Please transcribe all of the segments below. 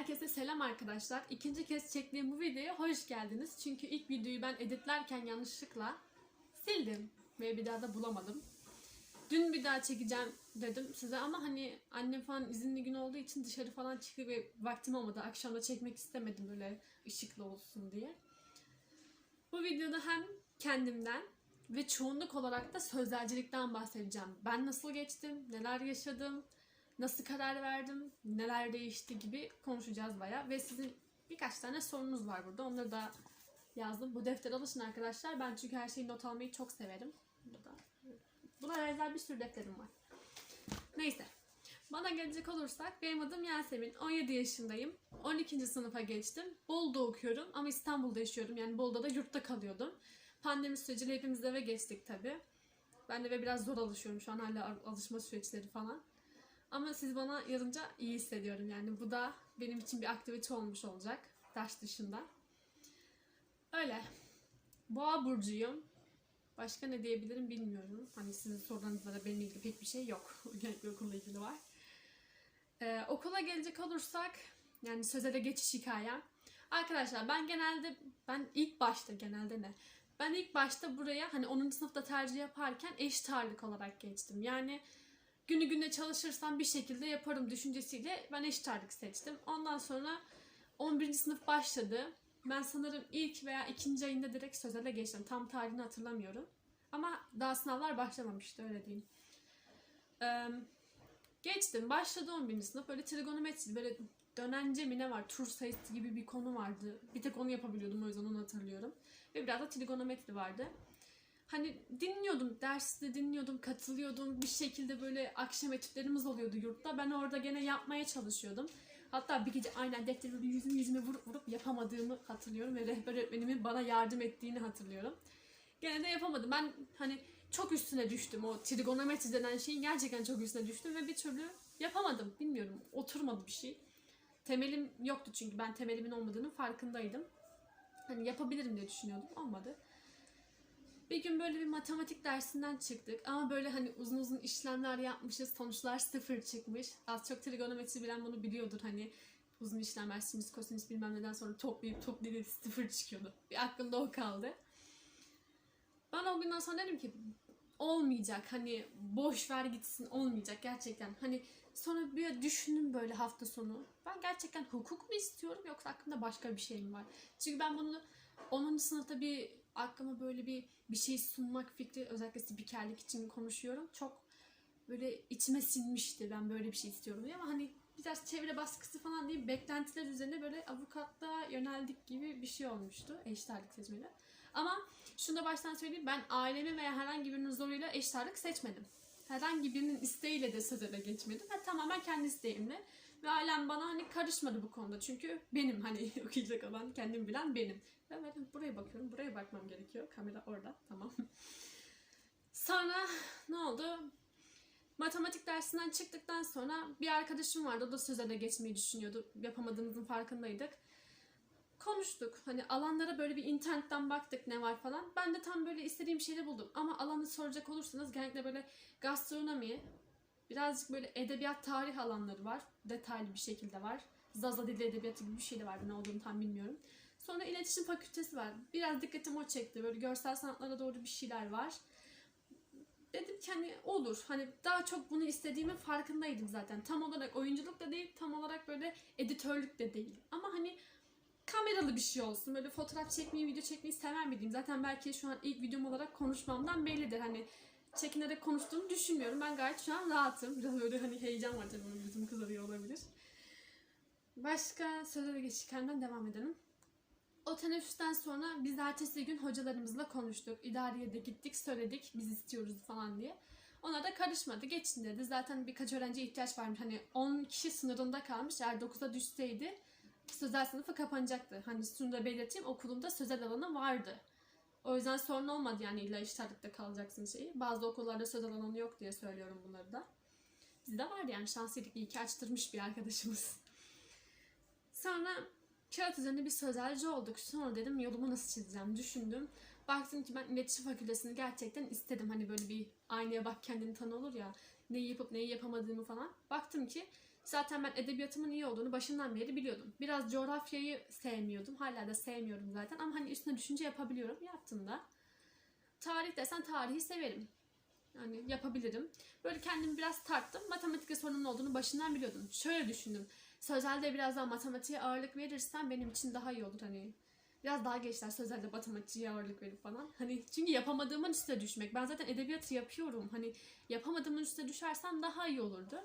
Herkese selam arkadaşlar. İkinci kez çektiğim bu videoya hoş geldiniz. Çünkü ilk videoyu ben editlerken yanlışlıkla sildim ve bir daha da bulamadım. Dün bir daha çekeceğim dedim size ama hani annem falan izinli gün olduğu için dışarı falan çıkıp ve vaktim olmadı. Akşam da çekmek istemedim böyle ışıklı olsun diye. Bu videoda hem kendimden ve çoğunluk olarak da sözelcilikten bahsedeceğim. Ben nasıl geçtim, neler yaşadım, nasıl karar verdim, neler değişti gibi konuşacağız baya. Ve sizin birkaç tane sorunuz var burada. Onları da yazdım. Bu defter alışın arkadaşlar. Ben çünkü her şeyi not almayı çok severim. Burada. Buna benzer bir sürü defterim var. Neyse. Bana gelecek olursak benim adım Yasemin. 17 yaşındayım. 12. sınıfa geçtim. Bolu'da okuyorum ama İstanbul'da yaşıyorum. Yani Bolu'da da yurtta kalıyordum. Pandemi süreciyle hepimiz eve geçtik tabi. Ben de eve biraz zor alışıyorum şu an hala alışma süreçleri falan. Ama siz bana yazınca iyi hissediyorum yani. Bu da benim için bir aktivite olmuş olacak ders dışında. Öyle. Boğa burcuyum. Başka ne diyebilirim bilmiyorum. Hani sizin sorularınızda da benimle ilgili pek bir şey yok. Genellikle okulla ilgili var. Ee, okula gelecek olursak yani sözele geçiş hikayem. Arkadaşlar ben genelde ben ilk başta genelde ne? Ben ilk başta buraya hani 10. sınıfta tercih yaparken eşit ağırlık olarak geçtim. Yani günü gününe çalışırsam bir şekilde yaparım düşüncesiyle ben eşit ağırlık seçtim. Ondan sonra 11. sınıf başladı. Ben sanırım ilk veya ikinci ayında direkt sözele geçtim. Tam tarihini hatırlamıyorum. Ama daha sınavlar başlamamıştı öyle diyeyim. Ee, geçtim. Başladı 11. sınıf. Böyle trigonometri, böyle dönence mi ne var? Tur sayısı gibi bir konu vardı. Bir tek onu yapabiliyordum o yüzden onu hatırlıyorum. Ve biraz da trigonometri vardı. Hani dinliyordum, derste dinliyordum, katılıyordum. Bir şekilde böyle akşam etütlerimiz oluyordu yurtta. Ben orada gene yapmaya çalışıyordum. Hatta bir gece aynen defteri böyle yüzümü yüzüme vurup vurup yapamadığımı hatırlıyorum. Ve rehber öğretmenimin bana yardım ettiğini hatırlıyorum. Gene de yapamadım. Ben hani çok üstüne düştüm. O trigonometri denen şeyin gerçekten çok üstüne düştüm ve bir türlü yapamadım. Bilmiyorum. Oturmadı bir şey. Temelim yoktu çünkü ben temelimin olmadığının farkındaydım. Hani yapabilirim diye düşünüyordum. Olmadı. Bir gün böyle bir matematik dersinden çıktık ama böyle hani uzun uzun işlemler yapmışız, sonuçlar sıfır çıkmış. Az çok trigonometri bilen bunu biliyordur hani uzun işlemler, sinüs, kosinüs bilmem neden sonra toplayıp toplayıp sıfır çıkıyordu. Bir aklımda o kaldı. Ben o günden sonra dedim ki olmayacak hani boş ver gitsin olmayacak gerçekten. Hani sonra bir düşündüm böyle hafta sonu. Ben gerçekten hukuk mu istiyorum yoksa aklımda başka bir şey mi var? Çünkü ben bunu 10. sınıfta bir aklıma böyle bir bir şey sunmak fikri özellikle spikerlik için konuşuyorum. Çok böyle içime sinmişti ben böyle bir şey istiyorum diye ama hani biraz çevre baskısı falan değil beklentiler üzerine böyle avukatlığa yöneldik gibi bir şey olmuştu eşit ağırlık seçmeli. Ama şunu da baştan söyleyeyim ben ailemi veya herhangi birinin zoruyla eşit ağırlık seçmedim. Herhangi birinin isteğiyle de sözele geçmedim. Ben tamamen kendi isteğimle. Ve ailem bana hani karışmadı bu konuda. Çünkü benim hani okuyacak olan, kendim bilen benim. Ben buraya bakıyorum, buraya bakmam gerekiyor. Kamera orada, tamam. Sonra ne oldu? Matematik dersinden çıktıktan sonra bir arkadaşım vardı. O da sözele geçmeyi düşünüyordu. Yapamadığımızın farkındaydık. Konuştuk. Hani alanlara böyle bir internetten baktık ne var falan. Ben de tam böyle istediğim şeyi buldum. Ama alanı soracak olursanız genellikle böyle gastronomi, birazcık böyle edebiyat tarih alanları var. Detaylı bir şekilde var. Zaza dili edebiyatı gibi bir şey de var. Ne olduğunu tam bilmiyorum. Sonra iletişim fakültesi var. Biraz dikkatimi o çekti. Böyle görsel sanatlara doğru bir şeyler var. Dedim ki hani olur. Hani daha çok bunu istediğimin farkındaydım zaten. Tam olarak oyunculuk da değil, tam olarak böyle editörlük de değil. Ama hani kameralı bir şey olsun. Böyle fotoğraf çekmeyi, video çekmeyi seven biriyim. Zaten belki şu an ilk videom olarak konuşmamdan bellidir. Hani çekinerek konuştuğumu düşünmüyorum. Ben gayet şu an rahatım. Biraz böyle hani heyecan var tabii. Yüzüm kızarıyor olabilir. Başka sözlere geçişkenden devam edelim. O teneffüsten sonra biz ertesi gün hocalarımızla konuştuk. İdareye de gittik, söyledik biz istiyoruz falan diye. Ona da karışmadı. Geçin dedi. Zaten birkaç öğrenciye ihtiyaç varmış. Hani 10 kişi sınırında kalmış. Eğer 9'a düşseydi sözel sınıfı kapanacaktı. Hani şunu da belirteyim okulumda sözel alanı vardı. O yüzden sorun olmadı yani illa iştahatlıkta kalacaksın şeyi. Bazı okullarda sözel alanı yok diye söylüyorum bunları da. Bizde vardı yani şanslıydık iyi ki açtırmış bir arkadaşımız. Sonra kağıt üzerinde bir sözelci olduk. Sonra dedim yolumu nasıl çizeceğim düşündüm. Baktım ki ben iletişim fakültesini gerçekten istedim. Hani böyle bir aynaya bak kendini tanı olur ya. Neyi yapıp neyi yapamadığımı falan. Baktım ki Zaten ben edebiyatımın iyi olduğunu başından beri biliyordum. Biraz coğrafyayı sevmiyordum. Hala da sevmiyorum zaten ama hani üstüne düşünce yapabiliyorum. Yaptım da. Tarih desen tarihi severim. Yani yapabilirim. Böyle kendimi biraz tarttım. Matematikle sorunun olduğunu başından biliyordum. Şöyle düşündüm. Sözelde biraz daha matematiğe ağırlık verirsem benim için daha iyi olur hani. Biraz daha gençler sözelde matematiğe ağırlık verip falan. Hani çünkü yapamadığımın üstüne düşmek. Ben zaten edebiyatı yapıyorum. Hani yapamadığımın üstüne düşersem daha iyi olurdu.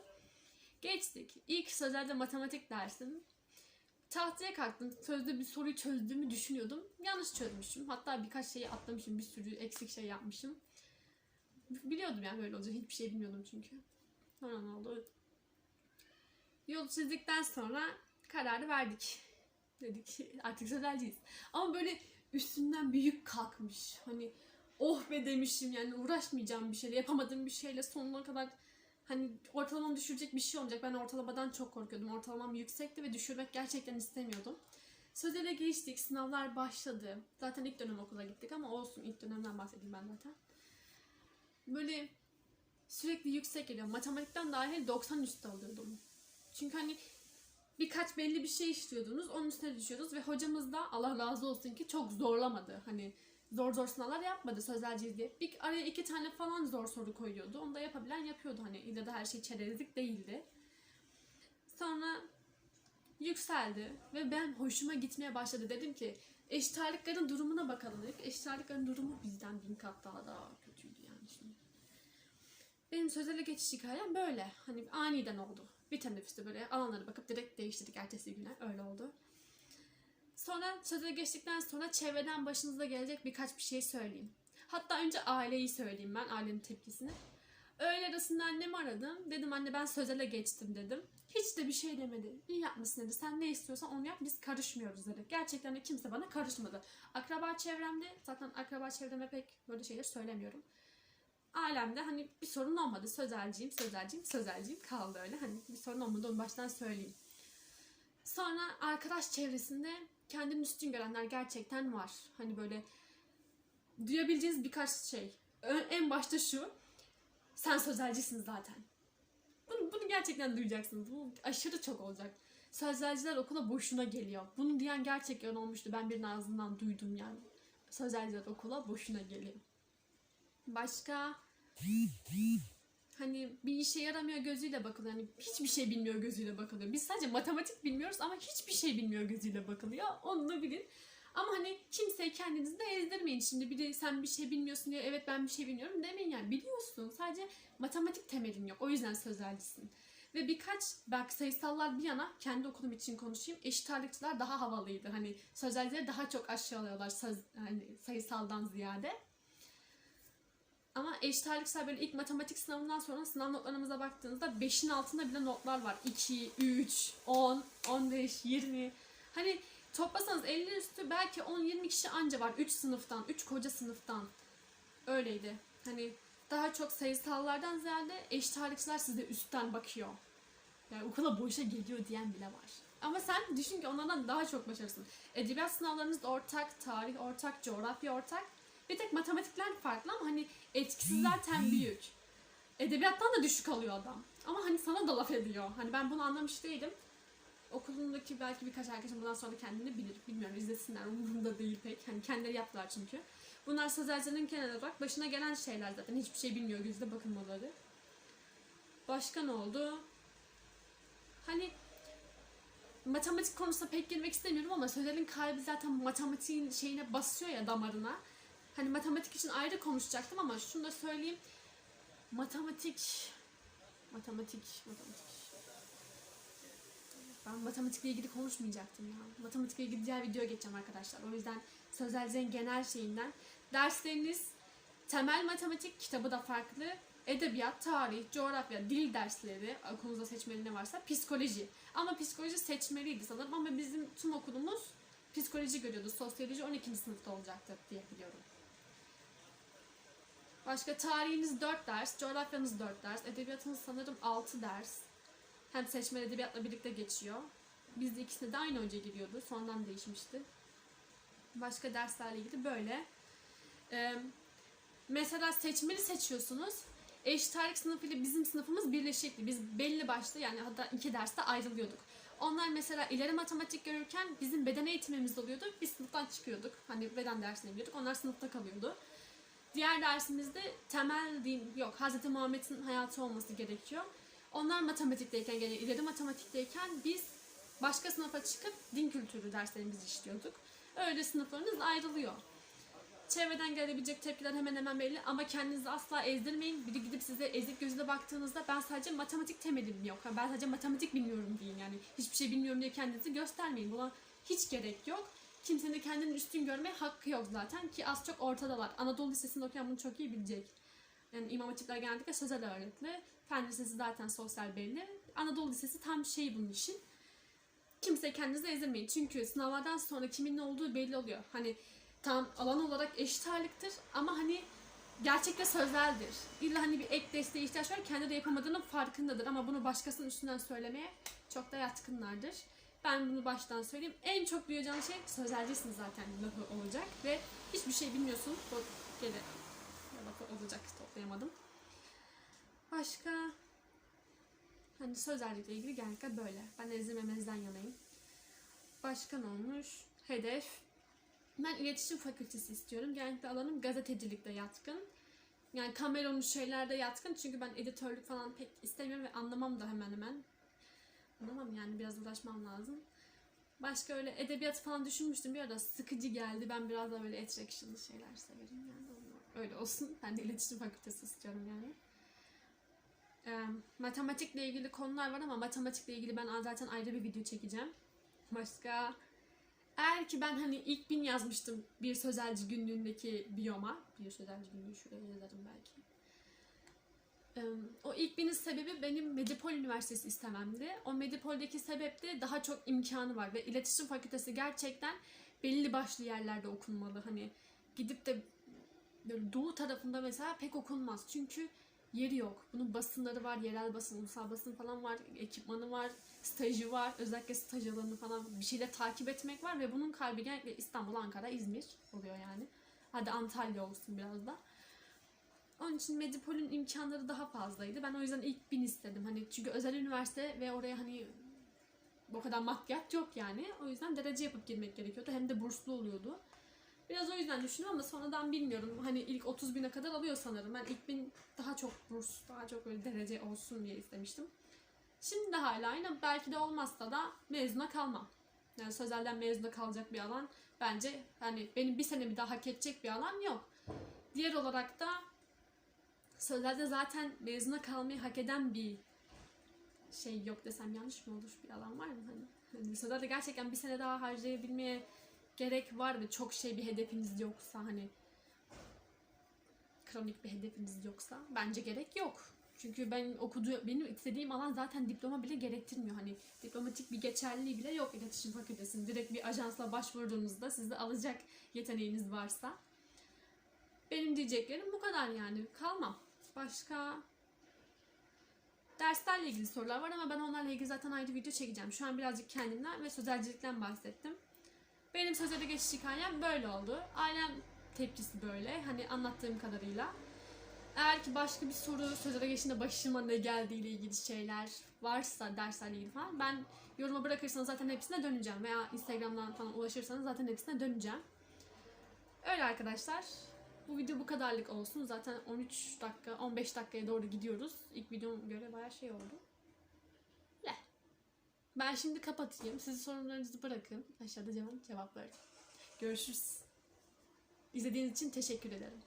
Geçtik. İlk sözelde matematik dersim. Tahtaya kalktım. Sözde bir soruyu çözdüğümü düşünüyordum. Yanlış çözmüşüm. Hatta birkaç şeyi atlamışım. Bir sürü eksik şey yapmışım. Biliyordum yani böyle olacak. Hiçbir şey bilmiyordum çünkü. Sonra ne oldu? Yolu çizdikten sonra kararı verdik. Dedik artık sözelciyiz. Ama böyle üstünden büyük kalkmış. Hani oh be demişim yani uğraşmayacağım bir şeyle yapamadığım bir şeyle sonuna kadar hani ortalamamı düşürecek bir şey olacak. Ben ortalamadan çok korkuyordum. Ortalamam yüksekti ve düşürmek gerçekten istemiyordum. Sözele geçtik, sınavlar başladı. Zaten ilk dönem okula gittik ama olsun ilk dönemden bahsedeyim ben zaten. Böyle sürekli yüksek geliyor. Matematikten dahil 90 üstü alıyordum. Çünkü hani birkaç belli bir şey işliyordunuz, onun üstüne düşüyordunuz ve hocamız da Allah razı olsun ki çok zorlamadı. Hani zor zor sınavlar yapmadı sözelciyiz diye. Bir araya iki tane falan zor soru koyuyordu. Onu da yapabilen yapıyordu hani. İlla da her şey çerezlik değildi. Sonra yükseldi ve ben hoşuma gitmeye başladı. Dedim ki eşit ağırlıkların durumuna bakalım dedik. Eşit ağırlıkların durumu bizden bin kat daha daha kötüydü yani şimdi. Benim sözele geçiş hikayem böyle. Hani aniden oldu. Bir teneffüste böyle alanlara bakıp direkt değiştirdik ertesi güne. Öyle oldu. Sonra söze geçtikten sonra çevreden başınıza gelecek birkaç bir şey söyleyeyim. Hatta önce aileyi söyleyeyim ben, ailenin tepkisini. Öğle arasında annemi aradım. Dedim anne ben sözele geçtim dedim. Hiç de bir şey demedi. İyi yapmışsın dedi. Sen ne istiyorsan onu yap biz karışmıyoruz dedi. Gerçekten de kimse bana karışmadı. Akraba çevremde zaten akraba çevreme pek böyle şeyler söylemiyorum. Ailemde hani bir sorun olmadı. Sözelciyim, sözelciyim, sözelciyim kaldı öyle. Hani bir sorun olmadı onu baştan söyleyeyim. Sonra arkadaş çevresinde kendini üstün görenler gerçekten var. Hani böyle duyabileceğiniz birkaç şey. En başta şu. Sen sözelcisin zaten. Bunu, bunu gerçekten duyacaksınız. Bu aşırı çok olacak. Sözelciler okula boşuna geliyor. Bunu diyen gerçekten olmuştu. Ben birinin ağzından duydum yani. Sözelciler okula boşuna geliyor. Başka hani bir işe yaramıyor gözüyle bakılıyor. Yani hiçbir şey bilmiyor gözüyle bakılıyor. Biz sadece matematik bilmiyoruz ama hiçbir şey bilmiyor gözüyle bakılıyor. Onu da bilin. Ama hani kimseyi kendinizi de ezdirmeyin. Şimdi bir de sen bir şey bilmiyorsun diye evet ben bir şey bilmiyorum demeyin yani. Biliyorsun. Sadece matematik temelin yok. O yüzden sözelcisin. Ve birkaç bak sayısallar bir yana kendi okulum için konuşayım. Eşit ağırlıkçılar daha havalıydı. Hani sözelcileri daha çok aşağılıyorlar söz, hani sayısaldan ziyade. Ama eşit ağırlıkçılar böyle ilk matematik sınavından sonra sınav notlarımıza baktığınızda 5'in altında bile notlar var. 2, 3, 10, 15, 20. Hani toplasanız 50 üstü belki 10-20 kişi anca var 3 sınıftan, 3 koca sınıftan. Öyleydi. Hani daha çok sayısallardan ziyade eşit ağırlıkçılar size üstten bakıyor. Yani okula boşa geliyor diyen bile var. Ama sen düşün ki onlardan daha çok başarısın. Edebiyat sınavlarınız ortak, tarih ortak, coğrafya ortak. Bir tek matematikler farklı ama hani etkisi zaten büyük. Edebiyattan da düşük alıyor adam. Ama hani sana da laf ediyor. Hani ben bunu anlamış değilim. Okulundaki belki birkaç arkadaşım bundan sonra kendini bilir. Bilmiyorum izlesinler umurumda değil pek. Hani kendileri yaptılar çünkü. Bunlar sözelcinin kenara bak. Başına gelen şeyler zaten. Hiçbir şey bilmiyor gözle bakılmaları. Başka ne oldu? Hani matematik konusuna pek girmek istemiyorum ama sözelin kalbi zaten matematiğin şeyine basıyor ya damarına. Hani matematik için ayrı konuşacaktım ama şunu da söyleyeyim. Matematik matematik matematik ben matematikle ilgili konuşmayacaktım ya. Matematikle ilgili diğer videoya geçeceğim arkadaşlar. O yüzden sözelceğin genel şeyinden. Dersleriniz temel matematik kitabı da farklı. Edebiyat, tarih, coğrafya, dil dersleri, okulunuzda seçmeli ne varsa, psikoloji. Ama psikoloji seçmeliydi sanırım ama bizim tüm okulumuz psikoloji görüyordu. Sosyoloji 12. sınıfta olacaktı diye biliyorum. Başka tarihiniz 4 ders, coğrafyanız 4 ders, edebiyatınız sanırım 6 ders. Hem seçmeli edebiyatla birlikte geçiyor. Bizde ikisine de aynı hoca giriyordu. Sonradan değişmişti. Başka derslerle ilgili böyle. Ee, mesela seçmeli seçiyorsunuz. eşit ağırlık sınıfıyla bizim sınıfımız birleşikti. Biz belli başlı yani hatta iki derste ayrılıyorduk. Onlar mesela ileri matematik görürken bizim beden eğitimimiz oluyordu. Biz sınıftan çıkıyorduk. Hani beden dersine gidiyorduk. Onlar sınıfta kalıyordu. Diğer dersimizde temel din yok. Hz. Muhammed'in hayatı olması gerekiyor. Onlar matematikteyken yani ileri matematikteyken biz başka sınıfa çıkıp din kültürü derslerimizi işliyorduk. Öyle sınıflarınız ayrılıyor. Çevreden gelebilecek tepkiler hemen hemen belli ama kendinizi asla ezdirmeyin. Biri gidip size ezik gözüyle baktığınızda ben sadece matematik temelim yok. Ben sadece matematik bilmiyorum deyin yani. Hiçbir şey bilmiyorum diye kendinizi göstermeyin. Buna hiç gerek yok. Kimsenin de kendini üstün görmeye hakkı yok zaten ki az çok ortadalar. Anadolu Lisesi'nde okuyan bunu çok iyi bilecek. Yani İmam Hatipler genellikle sözel öğretili. Fen Lisesi zaten sosyal belli. Anadolu Lisesi tam şey bunun için. Kimse kendinizi ezdirmeyin. Çünkü sınavlardan sonra kimin ne olduğu belli oluyor. Hani tam alan olarak eşit ağırlıktır ama hani gerçekte sözeldir. İlla hani bir ek desteğe ihtiyaç var. Kendi de yapamadığının farkındadır ama bunu başkasının üstünden söylemeye çok da yatkınlardır. Ben bunu baştan söyleyeyim. En çok duyacağınız şey sözelcisiniz zaten lafı olacak ve hiçbir şey bilmiyorsun. Bu gene lafı olacak toplayamadım. Başka hani sözellikle ilgili genellikle böyle. Ben ezilmemezden yanayım. Başka ne olmuş? Hedef. Ben iletişim fakültesi istiyorum. Genellikle alanım gazetecilikte yatkın. Yani kameronun şeylerde yatkın çünkü ben editörlük falan pek istemiyorum ve anlamam da hemen hemen. Anlamam yani biraz uğraşmam lazım. Başka öyle edebiyat falan düşünmüştüm bir ara sıkıcı geldi. Ben biraz da böyle attraction'lı şeyler severim yani. Öyle olsun. Ben de iletişim fakültesi istiyorum yani. Ee, matematikle ilgili konular var ama matematikle ilgili ben zaten ayrı bir video çekeceğim. Başka eğer ki ben hani ilk bin yazmıştım bir sözelci günlüğündeki biyoma. Bir sözelci günlüğü şuraya yazarım belki. O ilk binin sebebi benim Medipol Üniversitesi istememdi. O Medipol'deki sebep de daha çok imkanı var ve iletişim fakültesi gerçekten belli başlı yerlerde okunmalı. Hani gidip de böyle doğu tarafında mesela pek okunmaz. Çünkü yeri yok. Bunun basınları var, yerel basın, ulusal basın falan var, ekipmanı var, stajı var. Özellikle staj alanı falan bir şeyle takip etmek var ve bunun kalbi genellikle İstanbul, Ankara, İzmir oluyor yani. Hadi Antalya olsun biraz da. Onun için Medipol'ün imkanları daha fazlaydı. Ben o yüzden ilk bin istedim. Hani çünkü özel üniversite ve oraya hani o kadar maddiyat yok yani. O yüzden derece yapıp girmek gerekiyordu. Hem de burslu oluyordu. Biraz o yüzden düşünüyorum ama sonradan bilmiyorum. Hani ilk 30 bine kadar alıyor sanırım. Ben ilk bin daha çok burs, daha çok böyle derece olsun diye istemiştim. Şimdi de hala aynı. Belki de olmazsa da mezuna kalmam. Yani sözelden mezuna kalacak bir alan bence hani benim bir senemi daha hak edecek bir alan yok. Diğer olarak da sözelde zaten mezuna kalmayı hak eden bir şey yok desem yanlış mı olur bir alan var mı hani? hani sözelde gerçekten bir sene daha harcayabilmeye gerek var ve çok şey bir hedefiniz yoksa hani kronik bir hedefiniz yoksa bence gerek yok. Çünkü ben okuduğu benim istediğim alan zaten diploma bile gerektirmiyor. Hani diplomatik bir geçerliliği bile yok iletişim fakültesinin. Direkt bir ajansla başvurduğunuzda sizi alacak yeteneğiniz varsa. Benim diyeceklerim bu kadar yani. Kalmam. Başka derslerle ilgili sorular var ama ben onlarla ilgili zaten ayrı video çekeceğim. Şu an birazcık kendimden ve sözelcilikten bahsettim. Benim sözele geçiş hikayem böyle oldu. Ailem tepkisi böyle. Hani anlattığım kadarıyla. Eğer ki başka bir soru sözele geçişinde başıma ne geldiğiyle ilgili şeyler varsa derslerle ilgili falan ben yoruma bırakırsanız zaten hepsine döneceğim. Veya Instagram'dan falan ulaşırsanız zaten hepsine döneceğim. Öyle arkadaşlar. Bu video bu kadarlık olsun. Zaten 13 dakika, 15 dakikaya doğru gidiyoruz. İlk videoma göre bayağı şey oldu. Le. Ben şimdi kapatayım. Siz sorunlarınızı bırakın. Aşağıda cevap cevaplarım. Görüşürüz. İzlediğiniz için teşekkür ederim.